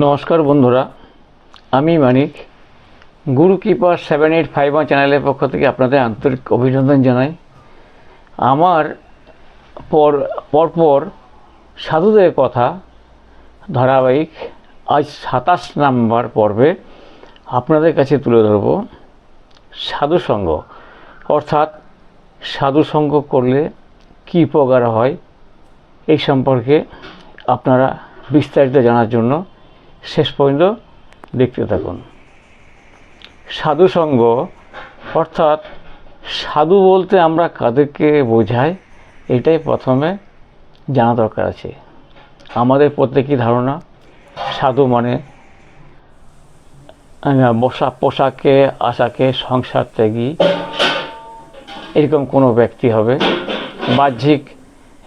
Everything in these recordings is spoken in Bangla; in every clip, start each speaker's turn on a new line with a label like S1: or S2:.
S1: নমস্কার বন্ধুরা, আমি Manik. Guru keeper seven eight five one চ্যানেলের পক্ষ থেকে আপনাদের আন্তরিক অভিনন্দন জানাই। আমার পর পরপর সাধুদের কথা, ধারাবাহিক আজ সাতাশ নাম্বার পর্বে আপনাদের কাছে তুলে ধরব সাধুসঙ্গ অর্থাৎ সাধুসঙ্গ করলে কী উপকার হয়, এই সম্পর্কে আপনারা বিস্তারিত জানার জন্য শেষ পর্যন্ত দেখতে থাকুন। সাধু সাধুসঙ্গ অর্থাৎ সাধু বলতে আমরা কাদেরকে বোঝাই, এটাই প্রথমে জানা দরকার আছে। আমাদের প্রত্যেকই ধারণা, সাধু মানে বসা, পোশাকে, আশাকে, সংসার ত্যাগী। এরকম কোনো ব্যক্তি হবে। বাহ্যিক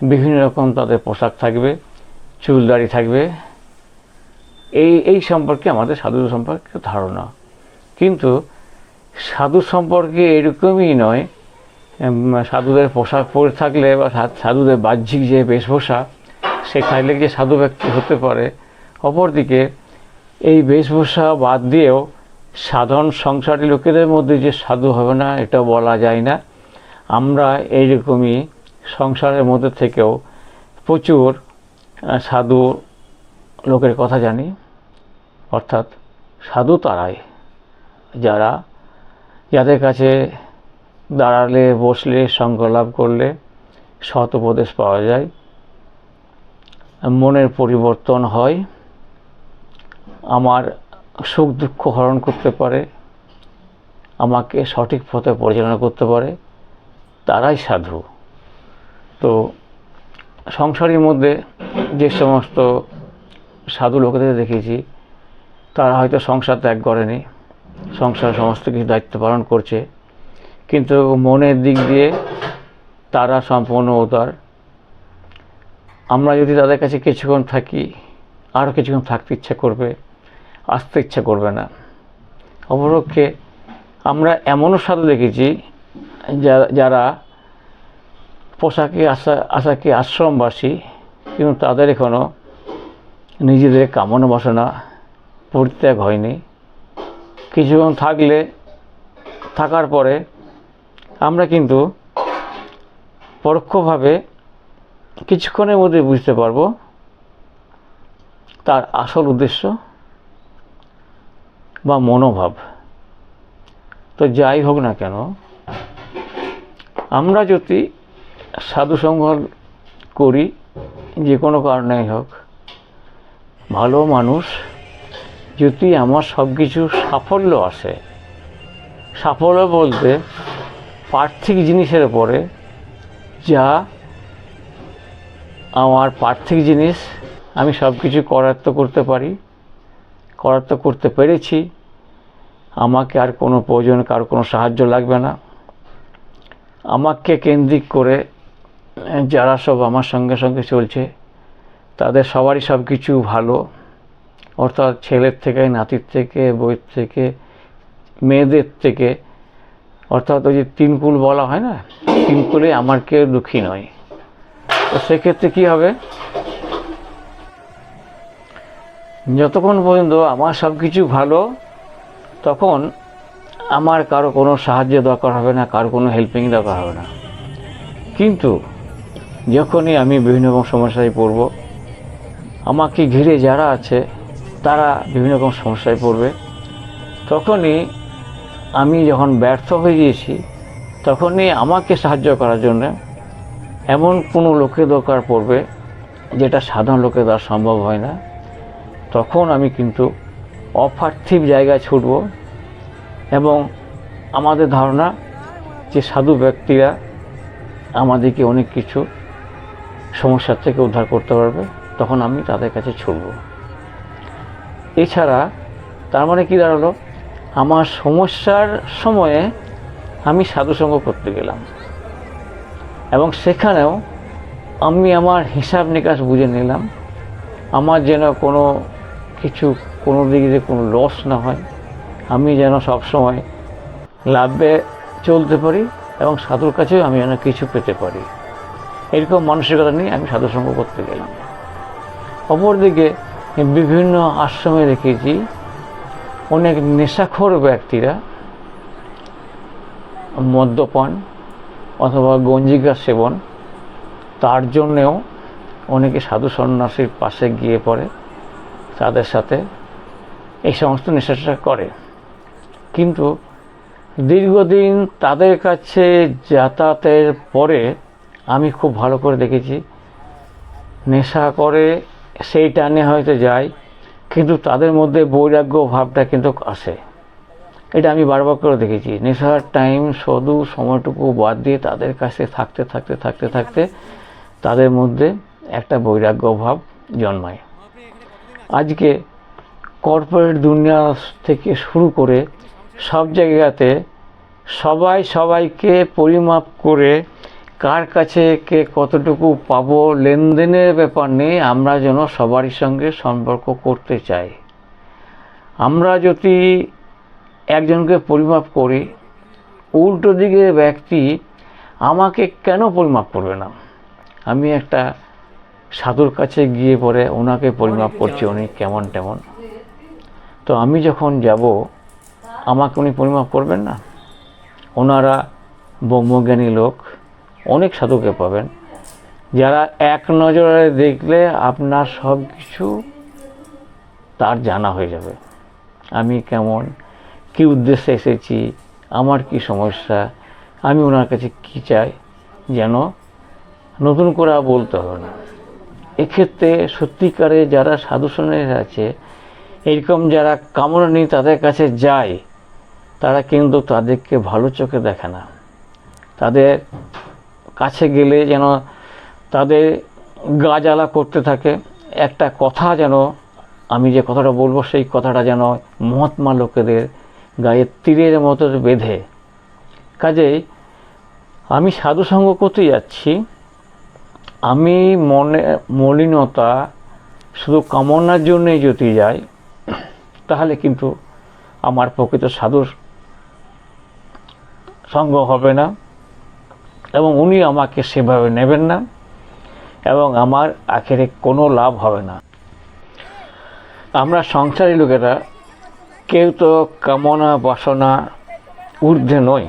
S1: বিভিন্ন রকম তাদের পোশাক থাকবে, চুলদাড়ি থাকবে এই এই সম্পর্কে আমাদের সাধু সম্পর্কে ধারণা। কিন্তু সাধু সম্পর্কে এরকমই নয় সাধুদের পোশাক পরে থাকলে বা সাধুদের বাহ্যিক যে বেশভূষা, সে থাকলে যে সাধু ব্যক্তি হতে পারে। অপরদিকে এই বেশভূষা বাদ দিয়েও সাধারণ সংসারী লোকেদের মধ্যে যে সাধু হবে না, এটা বলা যায় না। আমরা এইরকমই সংসারের মধ্যে থেকেও প্রচুর সাধু লোকের কথা জানি। অর্থাৎ সাধু তারাই, যারা যাদের কাছে দাঁড়ালে, বসলে সঙ্গ লাভ করলে সৎ উপদেশ পাওয়া যায়। মনের পরিবর্তন হয়, আমার সুখ দুঃখ হরণ করতে পারে, আমাকে সঠিক পথে পরিচালনা করতে পারে, তারাই সাধু। তো সংসারের মধ্যে যে সমস্ত সাধু লোকেদের দেখেছি তারা হয়তো সংসার ত্যাগ করেনি, সংসার সমস্ত কিছু দায়িত্ব পালন করছে, কিন্তু মনের দিক দিয়ে তারা সম্পূর্ণ উদার। আমরা যদি তাদের কাছে কিছুক্ষণ থাকি, আরও কিছুক্ষণ থাকতে ইচ্ছা করবে, আসতে ইচ্ছা করবে না। অপরপক্ষে আমরা এমনও সাধু দেখেছি যারা পোশাকে আশা আশাকে আশ্রমবাসী, কিন্তু তাদের এখনও নিজেদের কামনা বাসনা পরিত্যাগ হয়নি। কিছুক্ষণ থাকলে, থাকার পরে আমরা কিন্তু পরোক্ষভাবে কিছুক্ষণের মধ্যে বুঝতে পারব তার আসল উদ্দেশ্য বা মনোভাব। তো যাই হোক না কেন, আমরা যদি সাধুসঙ্গ করি, যে কোনো কারণেই হোক, ভালো মানুষ যদি আমার সব কিছু সাফল্য আসে, সাফল্য বলতে পার্থিক জিনিসের উপরে যা আমার পার্থিক জিনিস, আমি সব কিছু করায়ত্ত করতে পারি করায়ত্ত করতে পেরেছি, আমাকে আর কোনো প্রয়োজন, কার কোনো সাহায্য লাগবে না। আমাকে কেন্দ্রিক করে যারা সব আমার সঙ্গে সঙ্গে চলছে, তাদের সবারই সব কিছু ভালো। অর্থাৎ ছেলের থেকে, নাতির থেকে বইয়ের থেকে, মেয়েদের থেকে। অর্থাৎ ওই যে তিনকুল বলা হয় না, তিনকুলে আমার কেউ দুঃখী নয়। তো সেক্ষেত্রে কী হবে? যতক্ষণ পর্যন্ত আমার সব কিছু ভালো, তখন আমার কারও কোনো সাহায্য দরকার হবে না, কারও কোনো হেল্পিং দরকার হবে না। কিন্তু যখনই আমি বিভিন্ন রকম সমস্যায় পড়ব, আমাকে ঘিরে যারা আছে তারা বিভিন্ন রকম সমস্যায় পড়বে। তখনই আমি যখন ব্যর্থ হয়ে গিয়েছি, তখনই আমাকে সাহায্য করার জন্য এমন কোনো লোকের দরকার পড়বে যেটা সাধারণ লোকের দ্বারা সম্ভব হয় না। তখন আমি কিন্তু অপার্থিব জায়গায় ছুটব এবং আমাদের ধারণা যে সাধু ব্যক্তিরা আমাদেরকে অনেক কিছু সমস্যার থেকে উদ্ধার করতে পারবে, তখন আমি তাদের কাছে ছুটব। এছাড়া তার মানে কী দাঁড়াল? আমার সমস্যার সময়ে আমি সাধুসঙ্গ করতে গেলাম। এবং সেখানেও আমি আমার হিসাব নিকাশ বুঝে নিলাম। আমার যেন কোনো কিছু কোনো দিকে কোনো লস না হয়। আমি যেন সবসময় লাভে চলতে পারি এবং সাধুর কাছেও আমি যেন কিছু পেতে পারি। এরকম মানসিকতা নিয়ে আমি সাধুসঙ্গ করতে গেলাম। অপরদিকে বিভিন্ন আশ্রমে দেখেছি। অনেক নেশাখোর ব্যক্তিরা, মদ্যপান অথবা গঞ্জিকা সেবন, তার জন্যেও অনেকে সাধু সন্ন্যাসীর পাশে গিয়ে পড়ে, তাদের সাথে এই সমস্ত নেশাটা করে। কিন্তু দীর্ঘদিন তাদের কাছে যাতায়াতের পরে আমি খুব ভালো করে দেখেছি, নেশা করে সেই টানে হয়তো যায়, কিন্তু তাদের মধ্যে বৈরাগ্য ভাবটা কিন্তু আসে। এটা আমি বারবার করে দেখেছি। নেশার টাইম শুধু সময়টুকু বাদ দিয়ে তাদের কাছে থাকতে থাকতে থাকতে থাকতে তাদের মধ্যে একটা বৈরাগ্য ভাব জন্মায়। আজকে কর্পোরেট দুনিয়া থেকে শুরু করে সব জায়গাতে সবাই সবাইকে পরিমাপ করে কার কাছে কে কতটুকু পাবো লেনদেনের ব্যাপার নেই আমরা যেন সবারই সঙ্গে সম্পর্ক করতে চাই। আমরা যদি একজনকে পরিমাপ করি, উল্টো দিকের ব্যক্তি আমাকে কেন পরিমাপ করবে না? আমি একটা সাধুর কাছে গিয়ে পরে ওনাকে পরিমাপ করছি, উনি কেমন তেমন। তো আমি যখন যাব, আমাকে উনি পরিমাপ করবেন না? ওনারা ব্রহ্মজ্ঞানী লোক অনেক সাধুকে পাবেন। যারা এক নজরে দেখলে আপনার সব কিছু তার জানা হয়ে যাবে। আমি কেমন? কী উদ্দেশ্যে এসেছি? আমার কি সমস্যা? আমি ওনার কাছে কী চাই? যেন নতুন করে বলতে হবে না। এক্ষেত্রে সত্যিকারে যারা সাধু সন্ন্যাসী আছে, এরকম যারা কামনা নেই তাদের কাছে যায়, তারা কিন্তু তাদেরকে ভালো চোখে দেখে না। তাদের কাছে গেলে যেন তাদের গা জ্বালা করতে থাকে। একটা কথা যেন আমি যে কথাটা বলব, সেই কথাটা যেন মহাত্মা লোকেদের গায়ের তীরের মতো বেঁধে। কাজেই আমি সাধুসঙ্গ করতে যাচ্ছি। আমি মনে, মলিনতা, শুধু কামনার জন্যই যদি যাই, তাহলে কিন্তু আমার প্রকৃত সাধুর সঙ্গ হবে না। এবং উনি আমাকে সেভাবে নেবেন না এবং আমার আখেরে কোনো লাভ হবে না। আমরা সংসারী লোকেরা কেউ তো কামনা বাসনা ঊর্ধ্বে নই।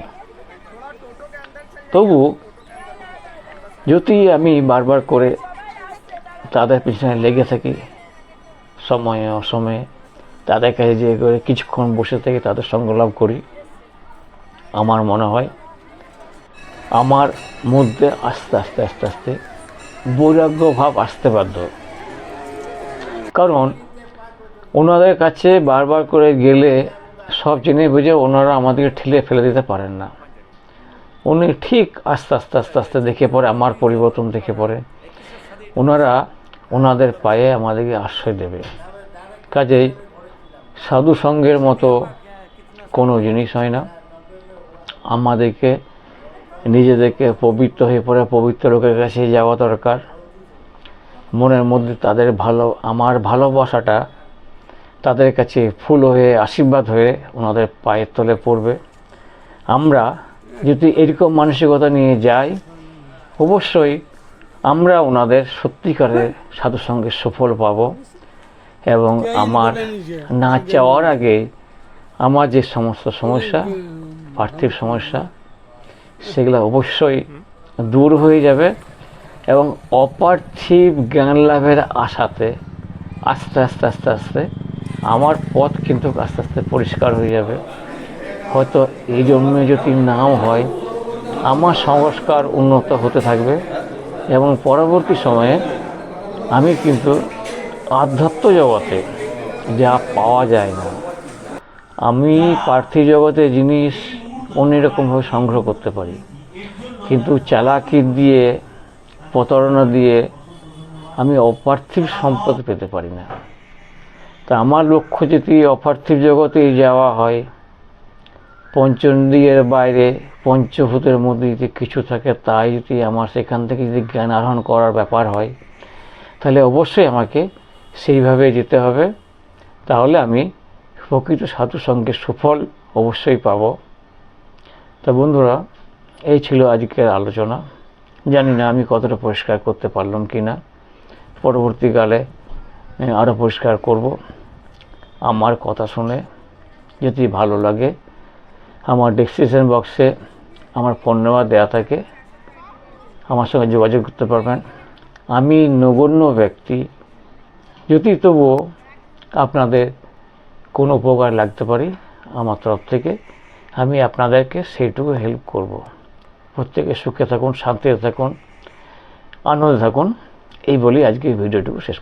S1: তবু যদি আমি বারবার করে তাদের পিছনে লেগে থাকি, সময়ে অসময়ে তাদের কাছে যে করে কিছুক্ষণ বসে থেকে তাদের সঙ্গ লাভ করি, আমার মনে হয় আমার মধ্যে আস্তে আস্তে আস্তে আস্তে বৈরাগ্য ভাব আসতে বাধ্য। কারণ ওনাদের কাছে বারবার করে গেলে সব জেনে বুঝে ওনারা আমাদেরকে ঠেলে ফেলে দিতে পারেন না। উনি ঠিক আস্তে আস্তে আস্তে আস্তে দেখে পড়ে, আমার পরিবর্তন দেখে পড়ে। ওনারা ওনাদের পায়ে আমাদেরকে আশ্রয় দেবে। কাজেই সাধু সঙ্গের মতো কোনো জিনিস হয় না। আমাদেরকে নিজেদেরকে পবিত্র হয়ে পড়ে, পবিত্র লোকের কাছে যাওয়া দরকার। মনের মধ্যে তাদের ভালো, আমার ভালোবাসাটা তাদের কাছে ফুল হয়ে, আশীর্বাদ হয়ে ওনাদের পায়ের তলে পড়বে। আমরা যদি এরকম মানসিকতা নিয়ে যাই, অবশ্যই আমরা ওনাদের সত্যিকারের সাধু সঙ্গে সফল পাব এবং আমার না চাওয়ার আগে আমার যে সমস্ত সমস্যা, পার্থিব সমস্যা সেগুলো অবশ্যই দূর হয়ে যাবে এবং অপার্থিব জ্ঞান লাভের আশাতে আস্তে আস্তে আস্তে আস্তে আমার পথ কিন্তু আস্তে আস্তে পরিষ্কার হয়ে যাবে। হয়তো এই জন্মে যদি নাও হয়, আমার সংস্কার উন্নত হতে থাকবে এবং পরবর্তী সময়ে আমি কিন্তু আধ্যাত্ম জগতে যা পাওয়া যায় না। আমি পার্থিব জগতে জিনিস অন্যরকমভাবে সংগ্রহ করতে পারি। কিন্তু চালাকি দিয়ে, প্রতারণা দিয়ে আমি অপার্থিব সম্পদ পেতে পারি না। তা আমার লক্ষ্য যদি অপার্থিব জগতে যাওয়া হয় পঞ্চন্দিয়ের বাইরে, পঞ্চভূতের মধ্যে যদি কিছু থাকে, তাই যদি আমার সেখান থেকে যদি জ্ঞান আহরণ করার ব্যাপার হয়, তাহলে অবশ্যই আমাকে সেইভাবে যেতে হবে। তাহলে আমি প্রকৃত সাধু সঙ্গে সুফল অবশ্যই পাব। তা বন্ধুরা, এই ছিল আজকের আলোচনা। জানি না আমি কতটা পরিষ্কার করতে পারলাম কি না পরবর্তীকালে আরও পরিষ্কার করব। আমার কথা শুনে যদি ভালো লাগে, আমার ডেসক্রিপশন বক্সে আমার ফোন নাম্বার দেওয়া থাকে। আমার সঙ্গে যোগাযোগ করতে পারবেন। আমি নগণ্য ব্যক্তি। যদি তবুও আপনাদের কোনো উপকার লাগতে পারি আমার তরফ থেকে আমি আপনাদেরকে সেইটুকু হেল্প করব। প্রত্যেকে সুখে থাকুন, শান্তিতে থাকুন, আনন্দে থাকুন। এই বলেই আজকে ভিডিওটুকু শেষ